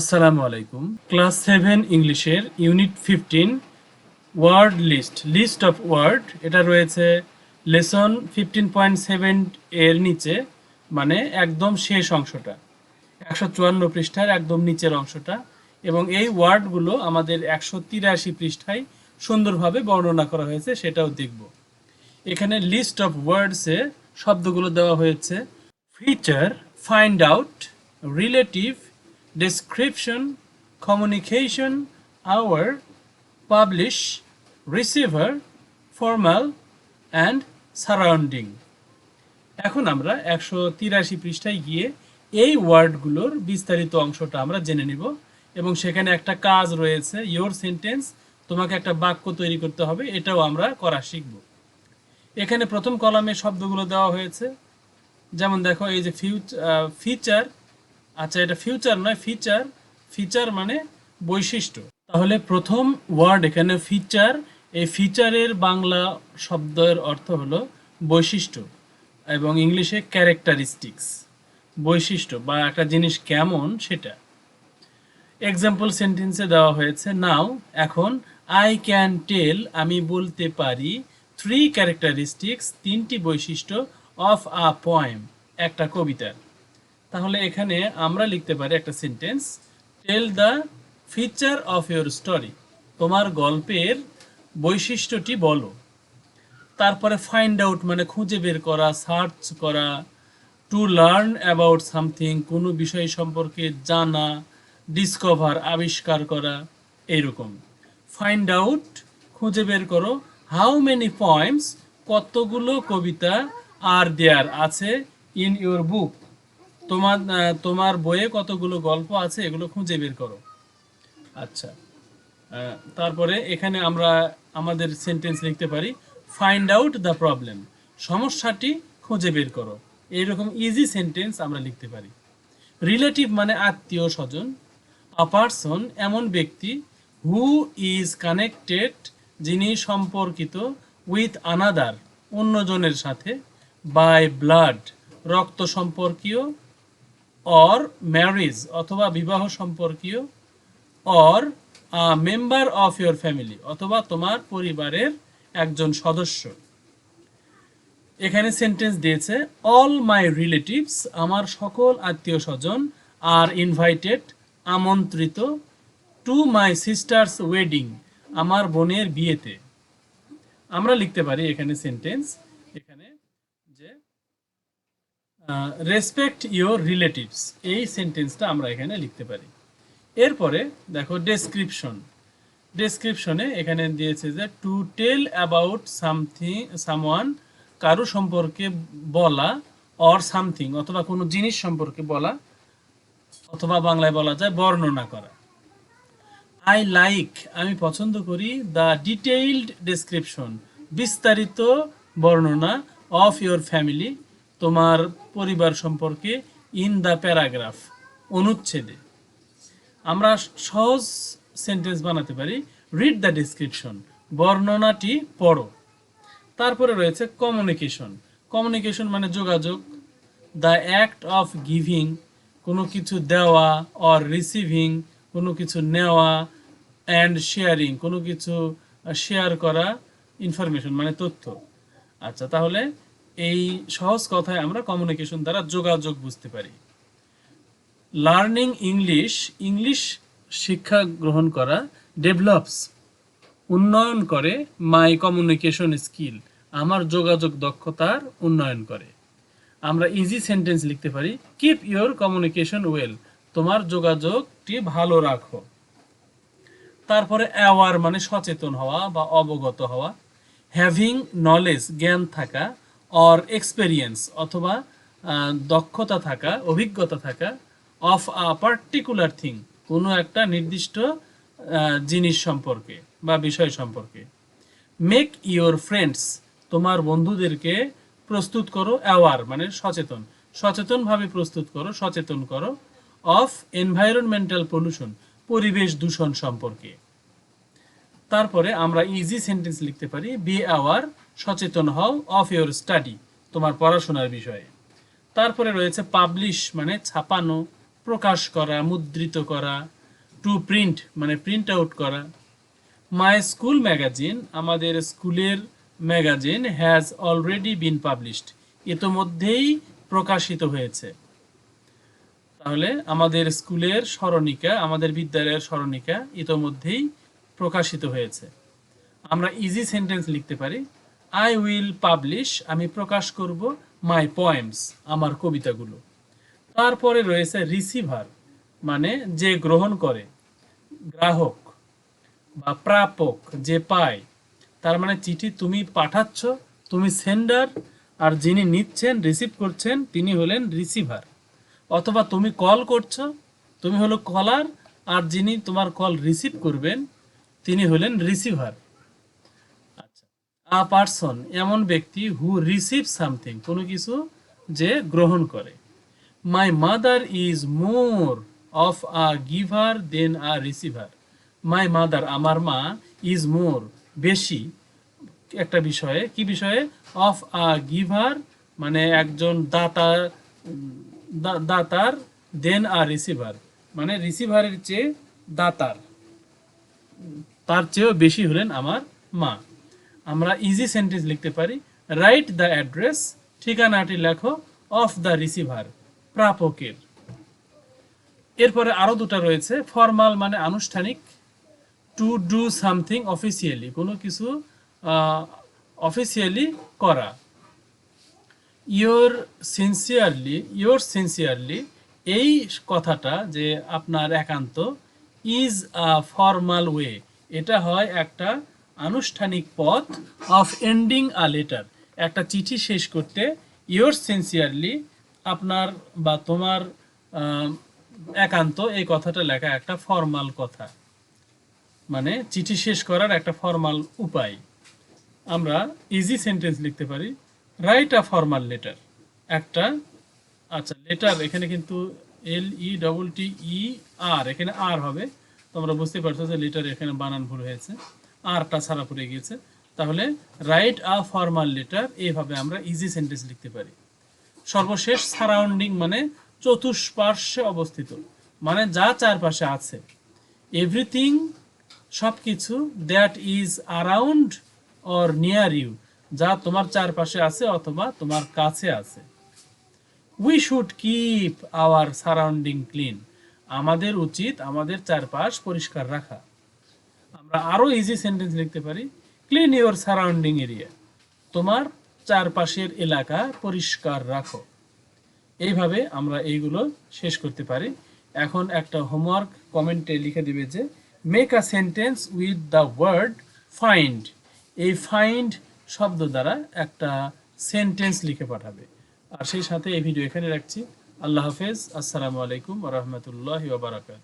আসসালামু আলাইকুম। Class seven ইংলিশের unit fifteen, word list list of word, এটা রয়েছে লেসন ফিফটিন পয়েন্ট সেভেন এর নিচে মানে একদম শেষ অংশটা, একশো চুয়ান্ন পৃষ্ঠার একদম নিচের অংশটা, এবং এই ওয়ার্ডগুলো আমাদের একশো তিরাশি পৃষ্ঠায় সুন্দরভাবে বর্ণনা করা হয়েছে, সেটাও দেখব। এখানে লিস্ট অফ ওয়ার্ডসে শব্দগুলো দেওয়া হয়েছে, feature, find out, relative description communication hour publish receiver formal and surrounding এখন আমরা একশো তিরাশি পৃষ্ঠায় গিয়ে এই ওয়ার্ডগুলোর বিস্তারিত অংশটা আমরা জেনে নিব এবং সেখানে একটা কাজ রয়েছে ইয়োর সেন্টেন্স তোমাকে একটা বাক্য তৈরি করতে হবে, এটাও আমরা করা শিখব। এখানে প্রথম কলামে শব্দগুলো দেওয়া হয়েছে। যেমন দেখো, এই যে ফিউচার ফিচার আচ্ছা এটা ফিউচার নয় ফিচার ফিচার মানে বৈশিষ্ট্য। তাহলে প্রথম ওয়ার্ড এখানে ফিচার এই ফিচারের বাংলা শব্দের অর্থ হলো বৈশিষ্ট্য এবং ইংলিশে ক্যারেক্টারিস্টিক্স বৈশিষ্ট্য বা একটা জিনিস কেমন সেটা। এক্সাম্পল সেন্টেন্সে দেওয়া হয়েছে নাও এখন আই ক্যান টেল আমি বলতে পারি থ্রি ক্যারেক্টারিস্টিক্স তিনটি বৈশিষ্ট্য অফ আ পয়েম একটা কবিতার। তাহলে এখানে আমরা লিখতে পারি একটা sentence tell the feature of your story তোমার গল্পের বৈশিষ্ট্যটি বলো। তারপরে ফাইন্ড আউট মানে খুঁজে বের করা সার্চ করা টু লার্ন অ্যাবাউট সামথিং কোনো বিষয় সম্পর্কে জানা ডিসকভার আবিষ্কার করা এইরকম ফাইন্ড আউট খুঁজে বের করো হাউ মেনি পয়েমস কতগুলো কবিতা আর দেয়ার আছে ইন ইউর বুক তোমার তোমার বইয়ে কতগুলো গল্প আছে এগুলো খুঁজে বের করো। আচ্ছা। তারপরে এখানে আমরা আমাদের সেন্টেন্স লিখতে পারি ফাইন্ড আউট দ্য প্রবলেম সমস্যাটি খুঁজে বের করো। এইরকম ইজি সেন্টেন্স আমরা লিখতে পারি। রিলেটিভ মানে আত্মীয় স্বজন আ পার্সন এমন ব্যক্তি হু ইজ কানেক্টেড যিনি সম্পর্কিত উইথ আনাদার অন্যজনের সাথে বাই ব্লাড রক্ত সম্পর্কীয় অর ম্যারিজ অথবা বিবাহ সম্পর্কীয় or member of your family অথবা তোমার পরিবারের একজন সদস্য। এখানে সেন্টেন্স দিয়েছে অল মাই রিলেটিভস আমার সকল আত্মীয় স্বজন আর ইনভাইটেড আমন্ত্রিত টু মাই সিস্টার্স ওয়েডিং আমার বোনের বিয়েতে। আমরা লিখতে পারি এখানে সেন্টেন্স এখানে রেসপেক্ট ইয়োর রিলেটিভস এই সেন্টেন্সটা আমরা এখানে লিখতে পারি। এরপরে দেখো ডেসক্রিপশন ডেসক্রিপশনে এখানে দিয়েছে যে to tell about something someone কারও সম্পর্কে বলা অর সামথিং অথবা কোনো জিনিস সম্পর্কে বলা, অথবা বাংলায় বলা যায় বর্ণনা করা। আই লাইক আমি পছন্দ করি দ্য ডিটেইলড ডেসক্রিপশন বিস্তারিত বর্ণনা অফ ইয়োর ফ্যামিলি তোমার পরিবার সম্পর্কে ইন দ্য প্যারাগ্রাফ অনুচ্ছেদে। আমরা সহজ সেন্টেন্স বানাতে পারি রিড দ্য ডিসক্রিপশন বর্ণনাটি পড়ো। তারপরে রয়েছে কমিউনিকেশন কমিউনিকেশন মানে যোগাযোগ। দ্য অ্যাক্ট অফ গিভিং কোনো কিছু দেওয়া অর রিসিভিং কোনো কিছু নেওয়া অ্যান্ড শেয়ারিং কোনো কিছু শেয়ার করা ইনফরমেশন মানে তথ্য। আচ্ছা তাহলে এই সহজ কথায় আমরা কমিউনিকেশন দ্বারা যোগাযোগ বুঝতে পারি। লার্নিং ইংলিশ ইংলিশ শিক্ষা গ্রহণ করা ডেভেলপস উন্নয়ন করে মাই কমিউনিকেশন স্কিল আমার যোগাযোগ দক্ষতার উন্নয়ন করে। আমরা ইজি সেন্টেন্স লিখতে পারি কিপ ইওর কমিউনিকেশন ওয়েল তোমার যোগাযোগটি ভালো রাখো। তারপরে অ্যাওয়ার মানে সচেতন হওয়া বা অবগত হওয়া হ্যাভিং নলেজ জ্ঞান থাকা অর এক্সপেরিয়েন্স অথবা দক্ষতা থাকা, অভিজ্ঞতা থাকা অফ আ পার্টিকুলার থিং কোনো একটা নির্দিষ্ট জিনিস সম্পর্কে বা বিষয় সম্পর্কে। মেক ইওর ফ্রেন্ডস তোমার বন্ধুদেরকে প্রস্তুত করো অ্যাওয়ার মানে সচেতন। সচেতনভাবে প্রস্তুত করো, সচেতন করো অফ এনভায়রনমেন্টাল পলিউশন পরিবেশ দূষণ সম্পর্কে। তারপরে আমরা ইজি সেন্টেন্স লিখতে পারি বি আওয়ার সচেতন হও অফ ইওর স্টাডি তোমার পড়াশোনার বিষয়ে। তারপরে রয়েছে পাবলিশ মানে ছাপানো, প্রকাশ করা, মুদ্রিত করা টু প্রিন্ট মানে প্রিন্ট আউট করা। মাই স্কুল ম্যাগাজিন আমাদের স্কুলের magazine has already been published ইতোমধ্যেই প্রকাশিত হয়েছে। তাহলে আমাদের স্কুলের স্মরণিকা, আমাদের বিদ্যালয়ের স্মরণিকা ইতোমধ্যেই প্রকাশিত হয়েছে। আমরা ইজি সেন্টেন্স লিখতে পারি। আই উইল পাবলিশ আমি প্রকাশ করব মাই পয়েমস আমার কবিতাগুলো। তারপরে রয়েছে রিসিভার মানে যে গ্রহণ করে, গ্রাহক বা প্রাপক যে পায়। তার মানে চিঠি তুমি পাঠাচ্ছ, তুমি সেন্ডার আর যিনি নিচ্ছেন রিসিভ করছেন, তিনি হলেন রিসিভার অথবা তুমি কল করছ, তুমি হলো কলার আর যিনি তোমার কল রিসিভ করবেন, তিনি হলেন রিসিভার আ পার্সন এমন ব্যক্তি হু রিসিভ সামথিং কোনো কিছু যে গ্রহণ করে। My mother is more of a giver than a receiver my mother আমার মা ইজ মোর বেশি। একটা বিষয়ে, কি বিষয়ে? অফ আ গিভার মানে একজন দাতা, দা- দাতার দেন আ রিসিভার মানে রিসিভারের চেয়ে দাতার। তার চেয়েও বেশি হলেন আমার মা। আমরা ইজি সেন্টেন্স লিখতে পারি রাইট দ্য অ্যাড্রেস ঠিকানাটি লেখো অফ দ্য রিসিভার প্রাপকের। এরপরে আরও দুটো রয়েছে ফর্মাল মানে আনুষ্ঠানিক টু ডু সামথিং অফিসিয়ালি কোনো কিছু অফিসিয়ালি করা। ইয়োর সিনসিয়ারলি ইয়োর সিনসিয়ারলি এই কথাটা যে আপনার একান্ত ইজ আ ফর্মাল ওয়ে এটা হয় একটা আনুষ্ঠানিক পথ অফ এন্ডিং আ লেটার একটা চিঠি শেষ করতে ইয়োর সিনসিয়ারলি আপনার বা তোমার একান্ত এই কথাটা লেখা একটা ফর্মাল কথা। মানে চিঠি শেষ করার একটা ফর্মাল উপায়। আমরা ইজি সেন্টেন্স লিখতে পারি রাইট আ ফর্মাল লেটার একটা আচ্ছা লেটার এখানে কিন্তু এল ই ডবল টি ই আর এখানে আর হবে। তোমরা বুঝতে পারছ যে লেটার এখানে বানান ভুল হয়েছে। আরটা ছাড়া পড়ে গিয়েছে, তাহলে রাইট আ ফর্মাল লেটার এইভাবে আমরা ইজি সেন্টেন্স লিখতে পারি। সর্বশেষ সারাউন্ডিং মানে চতুষ্পার্শ্বে অবস্থিত মানে যা চারপাশে আছে। এভরিথিং সব কিছু that is around or near you যা তোমার চারপাশে আছে অথবা তোমার কাছে আছে। We should keep our surrounding clean আমাদের উচিত আমাদের চারপাশ পরিষ্কার রাখা। আমরা আরও ইজি সেন্টেন্স লিখতে পারি। ক্লিন ইউর সারাউন্ডিং এরিয়া তোমার চারপাশের এলাকা পরিষ্কার রাখো। এইভাবে আমরা এইগুলো শেষ করতে পারি। এখন একটা হোমওয়ার্ক কমেন্টে লিখে দিবে যে make a sentence with the word find এই ফাইন্ড শব্দ দ্বারা একটা সেন্টেন্স লিখে পাঠাবে। আর সেই সাথে এই ভিডিও এখানে রাখছি। আল্লাহ হাফেজ। আসসালামু আলাইকুম রহমতুল্লাহ বারাকাত